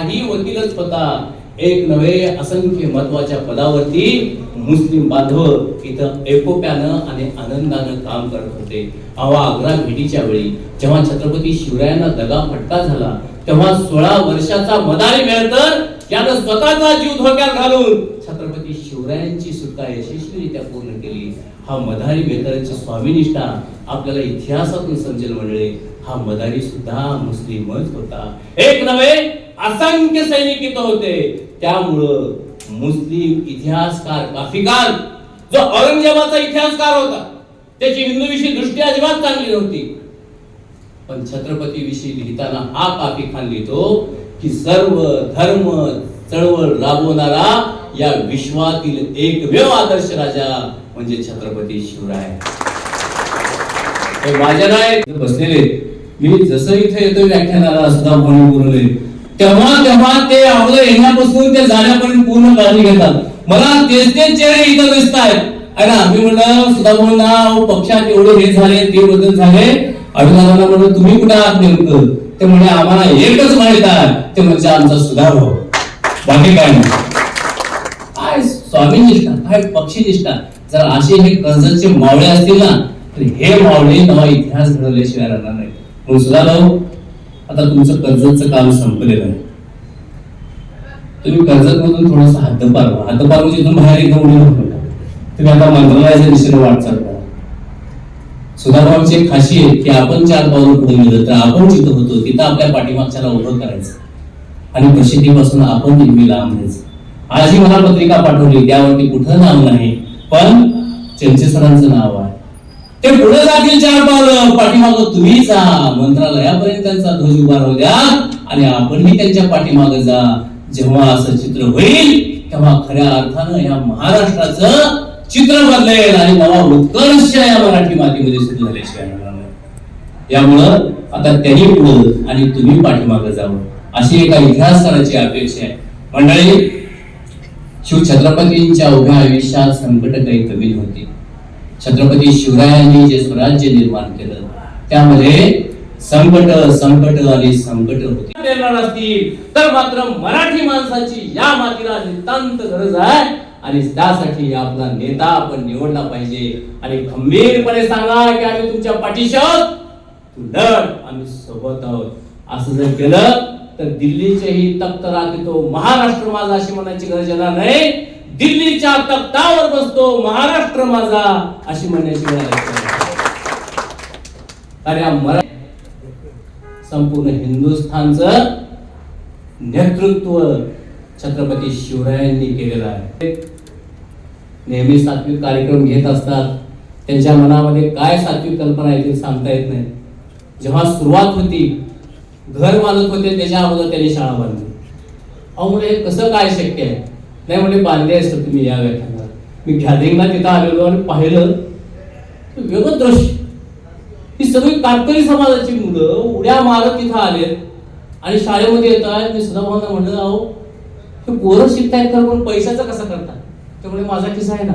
काही वकीलच होता. एक नव्हे असंख्य महत्त्वाच्या पदावरती मुस्लिम बांधव इथं एकोप्यानं आणि आनंदानं काम करत होते. अवा आग्रा भेटीच्या वेळी जेव्हा छत्रपती शिवरायांना दगा फटका झाला तेव्हा सोळा वर्षाचा मदारी मेळकर त्यानं स्वतःचा जीव धोक्यात घालून छत्रपती शिवरायांची सुटका यशस्वीरित्या पूर्ण केली. हा मदारी मेहकरांची स्वामीनिष्ठा आपल्याला इतिहासातून समजेल मंडळी. हा मदारी सुद्धा मुस्लिमच होता. एक नव्हे असंख्य सैनिक इथं होते. त्यामुळं मुस्लिम इतिहासकार काफिकार जो औरंगजेबाचा इतिहासकार होता त्याची हिंदूविषयी दृष्टी अजिबात चांगली नव्हती. पण छत्रपती विषयी लिहिताना हा काफी खान लिहितो की सर्व धर्म चळवळ राबवणारा या विश्वातील एकमेव आदर्श राजा म्हणजे छत्रपती शिवराय. हे माझ्या नाही बसलेले मी जसं इथे येतो व्याख्यानाला सुद्धा म्हणून बोलले तेव्हा तेव्हा ते आपलं येण्यापासून ते जाण्यापर्यंत पूर्ण काळजी घेतात. मला तेच तेच चेहरे इथं दिसत आहेत ना मी म्हणलं सुद्धा भाऊंना पक्षात एवढे हे झाले ते बदल झाले. अभिदानाला म्हणलं तुम्ही कुठे आहात नेमकं? ते म्हणजे आम्हाला एकच माहीत आहे. ते म्हणजे आमचा सुधा हो. बाकी काय नाही. काय स्वामी निष्ठा काय पक्षी निष्ठा? जर असे हे कर्जतचे मावळे असतील ना तर हे मावळे नवा इतिहास घडवल्याशिवाय राहणार नाही म्हणून आता तुमचं कर्जतचं काम संपलेलं आहे. तुम्ही कर्जत मधून थोडस हद्दपार व्हा. हद्दपार म्हणजे इथून बाहेर एकदम उडी नका. तुम्ही आता मंत्रालयाच्या दिशेने वाटचाल करा सुधाभावाची एक आहे की आपण चार पावलं पुढे गेलो तर आपण जिथं होतो तिथं आपल्या पाठीमागच्याला उभं करायचं. आणि प्रसिद्धीपासून आपण नेहमी लांब राहायचं. आजही मला पत्रिका पाठवली त्यावरती कुठं नाव नाही पण चंचे सरांचं नाव आहे. ते पुढे जातील चार पावलं पाठीमाग तुम्ही जा. मंत्रालयापर्यंत त्यांचा ध्वज उभा राहू द्या. आणि आपणही त्यांच्या पाठीमागे जा. जेव्हा असं चित्र होईल तेव्हा खऱ्या अर्थानं या महाराष्ट्राचं चित्र बदलेल. आणि नवा उत्कर्ष या मराठी मातीमध्ये सुरू झाल्याशिवाय यामुळं आता त्यांनी पुढं आणि तुम्ही पाठीमागे जावं. अशी एका इतिहासकाराची अपेक्षा आहे. मंडळी शिव छत्रपतींच्या उभ्या आयुष्यात संकट काही कमी होती छत्रपती शिवरायांनी जे स्वराज्य निर्माण केलं त्यामध्ये संकट संकट आणि संकट होती. देणार असतील तर मात्र मराठी माणसाची या मातीला नितांत गरज आहे. आणि त्यासाठी आपला नेता आपण निवडला पाहिजे. आणि खंबीरपणे सांगा की आम्ही तुमच्या पाठीशी आहोत तू लढ आम्ही सोबत आहोत. असं जर केलं तर दिल्लीचेही तख्त राखतो महाराष्ट्र माझा अशी म्हणायची गरज येणार नाही. दिल्लीच्या तख्तावर बसतो महाराष्ट्र माझा अशी म्हणण्याची अरे मरा संपूर्ण हिंदुस्थानचं नेतृत्व छत्रपती शिवरायांनी केलेलं आहे. नेहमी सात्विक कार्यक्रम घेत असतात. त्यांच्या मनामध्ये काय सात्विक कल्पना येतील सांगता येत नाही. जेव्हा सुरुवात होती घर बांधत होते त्याच्या अगोदर त्यांनी शाळा बांधली. अहो हे कसं काय शक्य आहे? नाही म्हणजे बांधले असतं तुम्ही या व्याख्यानात मी गॅदरिंगला तिथं आलेलो आणि पाहिलं तर वेगळं ही सगळी कातकरी समाजाची मुलं उड्या मारत तिथं आलेत आणि शाळेमध्ये येतात मी सुद्धा म्हणलं अहो हे पोरं शिकतायत तर पण पैशाचं कसं करतात? त्यामुळे माझा किस्सा आहे ना.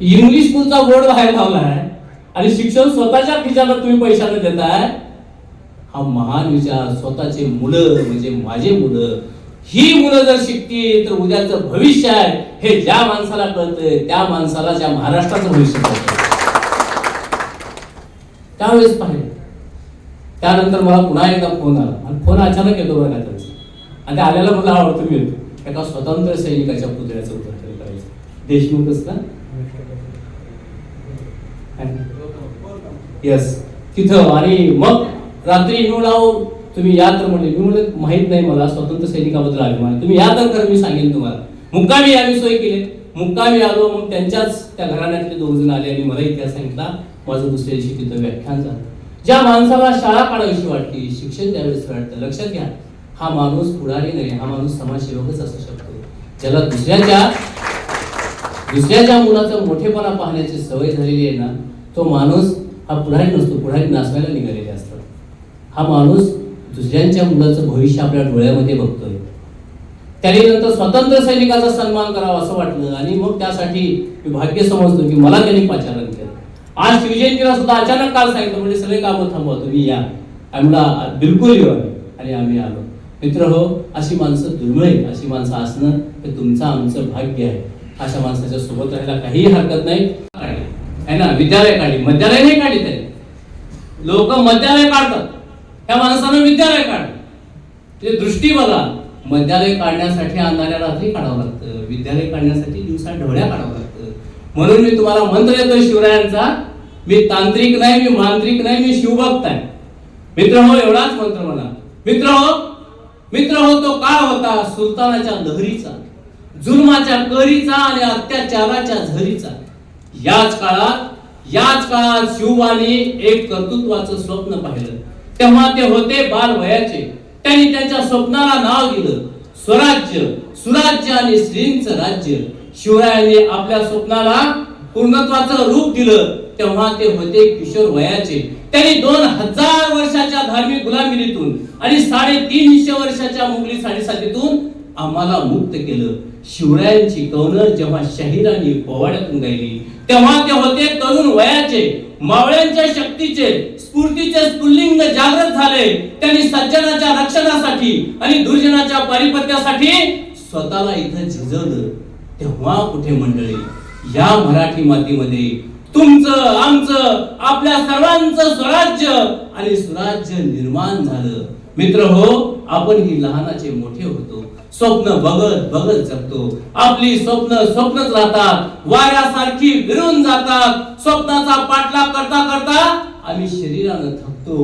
इंग्लिश स्कूलचा बोर्ड बाहेर लावला आहे आणि शिक्षण स्वतःच्या खिशाला तुम्ही पैशाला देताय. हा महान विचार. स्वतःचे मुलं म्हणजे माझे मुलं ही मुलं जर शिकतील तर उद्याचं भविष्य आहे हे ज्या माणसाला कळतंय त्या माणसाला ज्या महाराष्ट्राचं भविष्य कळतंय. त्यावेळेस पाहिजे त्यानंतर मला पुन्हा एकदा फोन आला. आणि फोन अचानक येतो बघा त्यांचा आणि ते आलेला मला आवडतो मी येतो. एका स्वतंत्र सैनिकाच्या पुतळ्याचं उद्घाटन करायचं? देशमुखच ना? येस तिथं आणि मग रात्री येऊन लावून तुम्ही या तर म्हणले मी म्हणले माहीत नाही मला स्वतंत्र सैनिकाबद्दल अभिमान तुम्ही या तर खरं मी सांगेन तुम्हाला. मुक्कामी आम्ही सोय केली. मुक्कामी आलो मग त्यांच्याच त्या घराण्यातले दोघ जण आले आणि मला इतिहास सांगितला. माझं दुसऱ्या दिवशी तिथं व्याख्यान झालं. ज्या माणसाला शाळा काढावीशी वाटते शिक्षण द्यावेच वाटतं. लक्षात घ्या हा माणूस पुढारी नाही हा माणूस समाजसेवकच असू शकतो. ज्याला दुसऱ्याच्या दुसऱ्याच्या मुलाचा मोठेपणा पाहण्याची सवय झालेली आहे ना तो माणूस हा पुढारी नसतो. पुढारी नाचवायला निघालेले असतात हा माणूस दुसऱ्यांच्या मुलाचं भविष्य आपल्या डोळ्यामध्ये बघतोय. त्याने नंतर स्वतंत्र सैनिकाचा सन्मान करावा असं वाटलं आणि मग त्यासाठी मी भाग्य समजतो की मला त्यांनी पाचारण केलं. आज शिवजयंतीला सुद्धा अचानक काल सांगितलं म्हणजे सगळे कामं थांबवा तुम्ही या. आम्हाला बिलकुल येऊ आणि आम्ही आलो. मित्र हो अशी माणसं दुर्मिळ अशी माणसं असणं हे तुमचं आमचं भाग्य आहे. अशा माणसाच्या सोबत राहायला काहीही हरकत नाही. आहे ना? विद्यालय काढली मध्यालय नाही काढली त्याने लोक मध्यालय काढतात. ह्या माणसानं विद्यालय काढलं. ते दृष्टी बघा मध्यालय काढण्यासाठी अंधाऱ्या रात्री काढावं लागतं. विद्यालय काढण्यासाठी दिवसा ढवळ्या काढावं लागतं. म्हणून मी तुम्हाला मंत्र येतो शिवरायांचा मी तांत्रिक नाही मी मांत्रिक नाही मी शिवभक्त आहे. मित्र हो एवढाच मंत्र म्हणा. मित्र हो मित्र हो तो काळ होता सुलतानाच्या लहरीचा जुलमाच्या करीचा आणि अत्याचाराच्या झरीचा. याच काळात याच काळात शिवबाने एक कर्तृत्वाचं स्वप्न पाहिलं. तेव्हा ते होते बाल वयाचे. त्यांनी त्यांच्या स्वप्नाला नाव दिलं. स्वराज्य. सुराज्य आणि श्रींच राज्य. शिवरायांनी आपल्या स्वप्नाला पूर्णत्वाचं रूप दिलं. तेव्हा ते होते किशोर वयाचे. त्यांनी दोन हजार वर्षाच्या धार्मिक गुलामगिरीतून आणि साडेतीनशे वर्षाच्या मुघली साडेसातीतून आम्हाला मुक्त केलं. शिवरायांची कवनर जेव्हा शाहिरांनी पोवाड्यातून गायली तेव्हा ते होते तरुण वयाचे मावळ्यांच्या शक्तीचे स्फूर्तीचे स्फुल्लिंग जागृत झाले. त्यांनी सज्जनाच्या रक्षणासाठी आणि दुर्जनाच्या पारिपत्यासाठी स्वतःला इथं झिजवलं. तेव्हा कुठे मंडळी या मराठी मातीमध्ये तुमचं आमचं आपल्या सर्वांचं स्वराज्य आणि स्वराज्य निर्माण झालं. मित्र हो आपण ही लहानाचे मोठे होतो. स्वप्न बघत बघत जगतो. आपली स्वप्न स्वप्नच राहतात. वाऱ्यासारखी विरून जातात. स्वप्नाचा पाठलाग करता करता आम्ही शरीरानं थकतो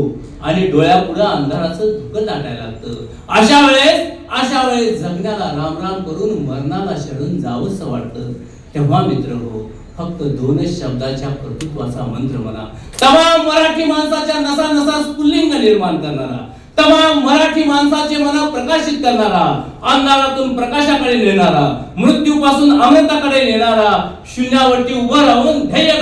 आणि डोळ्यापुढं अंधाराचं धुकं दाटायला लागतं. अशा वेळेस अशा वेळेस जगण्याला राम राम करून मरणाला शरण जावंसं वाटतं. तेव्हा मित्र हो फक्त दोनच शब्दाच्या कर्तृत्वाचा मंत्र म्हणा. तमाम मराठी माणसाच्या नसा नसा स्फुल्लिंग निर्माण करणारा तमाम मराठी माणसाचे मन प्रकाशित करणारा अंधारातून प्रकाशाकडे नेणारा मृत्यूपासून अमृताकडे नेणारा शून्यावरती उभं राहून ध्येय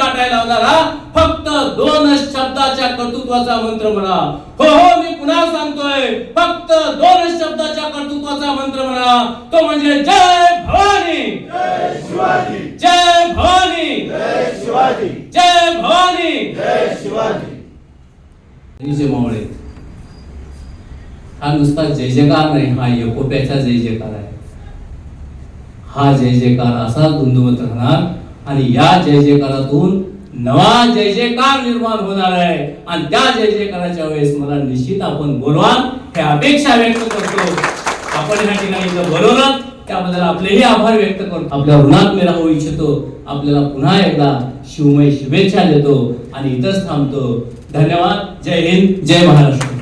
शब्दाच्या कर्तृत्वाचा मंत्र म्हणा. हो हो मी पुन्हा सांगतोय. फक्त दोन शब्दाच्या कर्तृत्वाचा मंत्र म्हणा. तो म्हणजे जय भवानी. जय शिवाजी जय भवानी. जय शिवाजी जय भवानी. जय शिवाजी. जे मावळे हा नुसता जय जयकार नाही हा एकोप्याचा जय जयकार आहे. हा जय जयकार असा धुंदवत राहणार आणि या जय जयकारातून नवा जय जयकार निर्माण होणार आहे. आणि त्या जय जयकाराच्या वेळेस मला निश्चित आपण बोलवा हे अपेक्षा व्यक्त करतो. आपण ह्या ठिकाणी जर बोलवलं. त्याबद्दल आपलेही आभार व्यक्त करतो. आपल्या ऋणात मी राहू इच्छितो. आपल्याला पुन्हा एकदा शिवमय शुभेच्छा देतो. आणि इथंच थांबतो. धन्यवाद. जय हिंद. जय महाराष्ट्र.